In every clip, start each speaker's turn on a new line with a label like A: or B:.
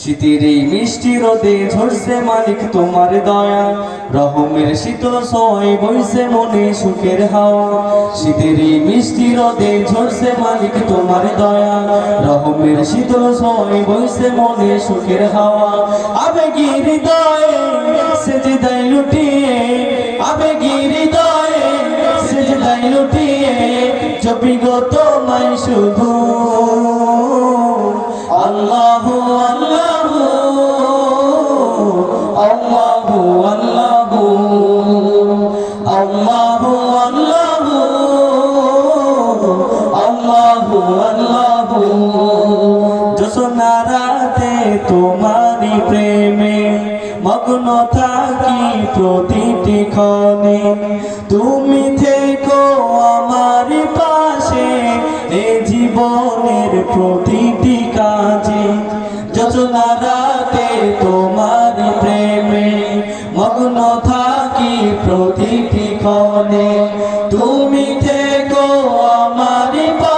A: শীতের এই মিষ্টি রোদে ঝরছে মালিক তোমার দয়া। রহমের শীতল সয় বইছে মনে সুখের হাওয়া। শীতের এই মিষ্টি রোদে ঝরছে মালিক তোমার দয়া। রহমের শীতল সয় বইছে মনে সুখের হাওয়া। আবেগী হৃদয়ে সেজদাই লুটিয়ে, আবেগী হৃদয়ে সেজদাই লুটিয়ে, জপি গো শুধু। আল্লাহ আল্লাহ। তোমারি প্রেমে, মগ্ন থাকি প্রতিটি ক্ষণে। তুমি থেকো আমার পাশে, এ জীবনের প্রতিটি কাজে। যোজনা রাতে তোমার প্রেমে, মগ্ন থাকি প্রতিটি ক্ষণে। তুমি থেকো আমার পাশে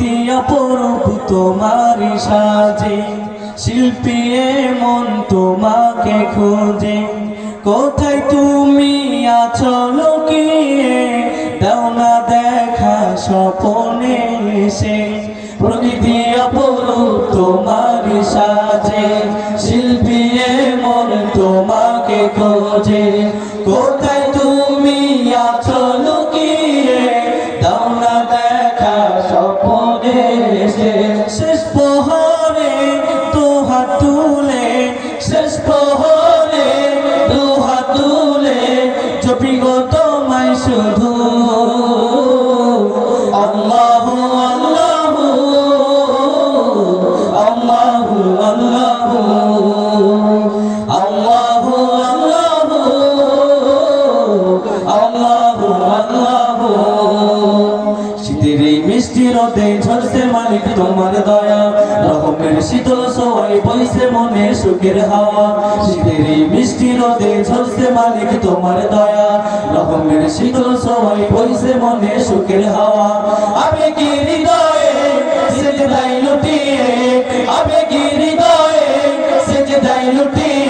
A: প্রকৃতি অপরূপ তোমারই সাজে। শিল্পী মন তোমাকে খোঁজে। কোথায় তুমি আছো লুকিয়ে? দাও না দেখা স্বপনে এসে। প্রকৃতি অপরূপ তোমারই সাজে। শিল্পী মন তোমাকে জপি গো তোমায় শুধু শীতের এই মিষ্টি রোদে ঝরছে মালিক তোমার দয়া। রহমের শীতল সোয়াই বইছে মনে সুখের হাওয়া। শীতের এই মিষ্টি রোদে ঝরছে মালিক তোমার দয়া। রহমের শীতল সোয়াই বইছে মনে সুখের হাওয়া। আবেগী হৃদয়ে সেজদাই লুটিয়ে। আবেগী হৃদয়ে সেজদাই লুটিয়ে।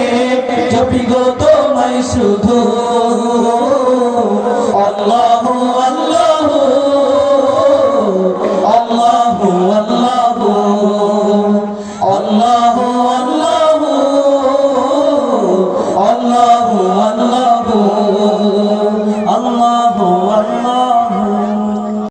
A: জপি গো তোমায় শুধু। আল্লাহু আল্লাহু